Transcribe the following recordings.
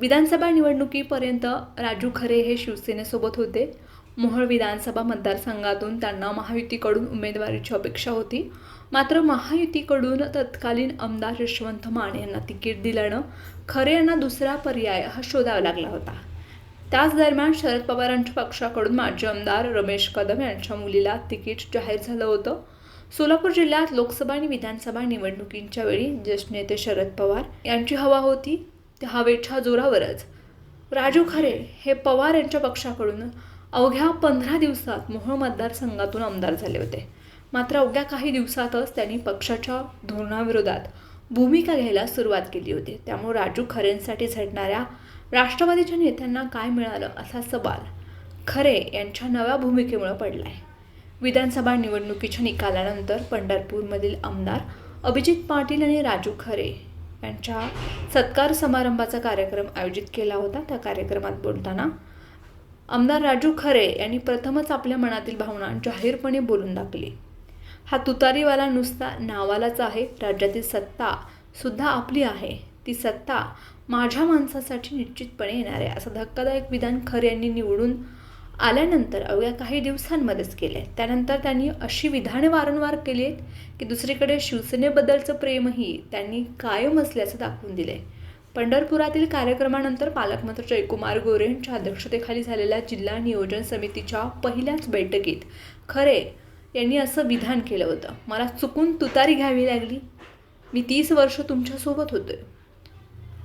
विधानसभा निवडणुकीपर्यंत राजू खरे हे शिवसेनेसोबत होते. मोहोळ विधानसभा मतदारसंघातून त्यांना महायुतीकडून उमेदवारीची अपेक्षा होती. मात्र महायुतीकडून तत्कालीन आमदार यशवंत मान यांना तिकीट दिल्यानं खरे यांना दुसरा पर्याय हा शोधावा लागला होता. त्याच दरम्यान शरद पवारांच्या पक्षाकडून माजी आमदार रमेश कदम यांच्या मुलीला तिकीट जाहीर झालं होतं. सोलापूर जिल्ह्यात लोकसभा आणि विधानसभा निवडणुकींच्या वेळी ज्येष्ठ नेते शरद पवार यांची हवा होती. त्या हवेच्या जोरावरच. राजू खरे हे पवार यांच्या पक्षाकडून अवघ्या पंधरा दिवसात मोहोळ मतदारसंघातून आमदार झाले होते. मात्र अवघ्या काही दिवसातच त्यांनी पक्षाच्या धोरणाविरोधात भूमिका घ्यायला सुरुवात केली होती. त्यामुळे राजू खरेंसाठी झटणाऱ्या राष्ट्रवादीच्या नेत्यांना काय मिळालं असा सवाल खरे यांच्या नव्या भूमिकेमुळे आहे विधानसभा निवडणुकीच्या निकालानंतर पंढरपूरमधील आमदार अभिजित पाटील आणि राजू खरे यांच्या सत्कार समारंभाचा कार्यक्रम आयोजित केला होता. त्या कार्यक्रमात बोलताना आमदार राजू खरे यांनी प्रथमच आपल्या मनातील भावना जाहीरपणे बोलून दाखली. हा तुतारीवाला नुसता नावालाच आहे. राज्यातील सत्ता सुद्धा आपली आहे. ती सत्ता माझ्या माणसासाठी निश्चितपणे येणार आहे. असं धक्कादायक विधान खरे यांनी निवडून आल्यानंतर अवघ्या काही दिवसांमध्येच केले त्यानंतर त्यांनी अशी विधाने वारंवार केली आहेत की दुसरीकडे शिवसेनेबद्दलचं प्रेमही त्यांनी कायम असल्याचं दाखवून दिले. पंढरपुरातील कार्यक्रमानंतर पालकमंत्री जयकुमार गोरे यांच्या अध्यक्षतेखाली झालेल्या जिल्हा नियोजन समितीच्या पहिल्याच बैठकीत खरे यांनी असं विधान केलं होतं. मला चुकून तुतारी घ्यावी लागली. मी तीस वर्ष तुमच्यासोबत होतोय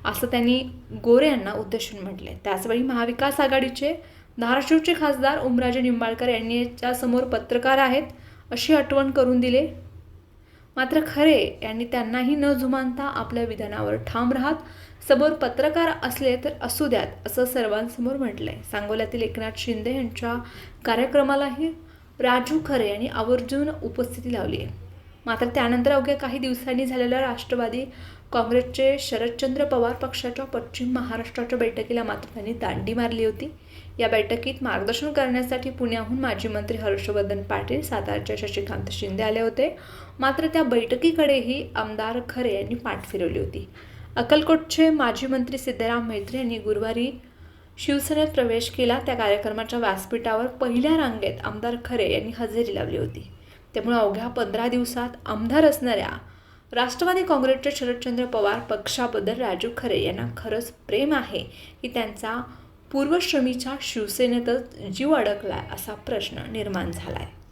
असं त्यांनी गोरे यांना उद्देशून म्हटले. त्याचवेळी महाविकास आघाडीचे धाराशिवचे खासदार उमराजे निंबाळकर यांनी याच्यासमोर पत्रकार आहेत अशी आठवण करून दिले. मात्र खरे यांनी त्यांनाही न जुमानता आपल्या विधानावर ठाम राहत समोर पत्रकार असले तर असू द्यात असं सर्वांसमोर म्हटलंय. सांगोल्यातील एकनाथ शिंदे यांच्या कार्यक्रमालाही राजू खरे यांनी आवर्जून उपस्थिती लावली आहे मात्र त्यानंतर अवघ्या काही दिवसांनी झालेल्या राष्ट्रवादी काँग्रेसचे शरदचंद्र पवार पक्षाच्या पश्चिम महाराष्ट्राच्या बैठकीला मात्र त्यांनी दांडी मारली होती. या बैठकीत मार्गदर्शन करण्यासाठी पुण्याहून माजी मंत्री हर्षवर्धन पाटील सातारच्या शशिकांत शिंदे आले होते. मात्र त्या बैठकीकडेही आमदार खरे यांनी पाठ फिरवली होती. अक्कलकोटचे माजी मंत्री सिद्धराम मैत्री यांनी गुरुवारी शिवसेनेत प्रवेश केला. त्या कार्यक्रमाच्या व्यासपीठावर पहिल्या रांगेत आमदार खरे यांनी हजेरी लावली होती. त्यामुळे अवघ्या पंधरा दिवसात आमदार असणाऱ्या राष्ट्रवादी काँग्रेसचे शरदचंद्र पवार पक्षाबद्दल राजू खरे यांना खरंच प्रेम आहे की त्यांचा पूर्वश्रमीच्या शिवसेनेतच जीव अडकला असा प्रश्न निर्माण झाला आहे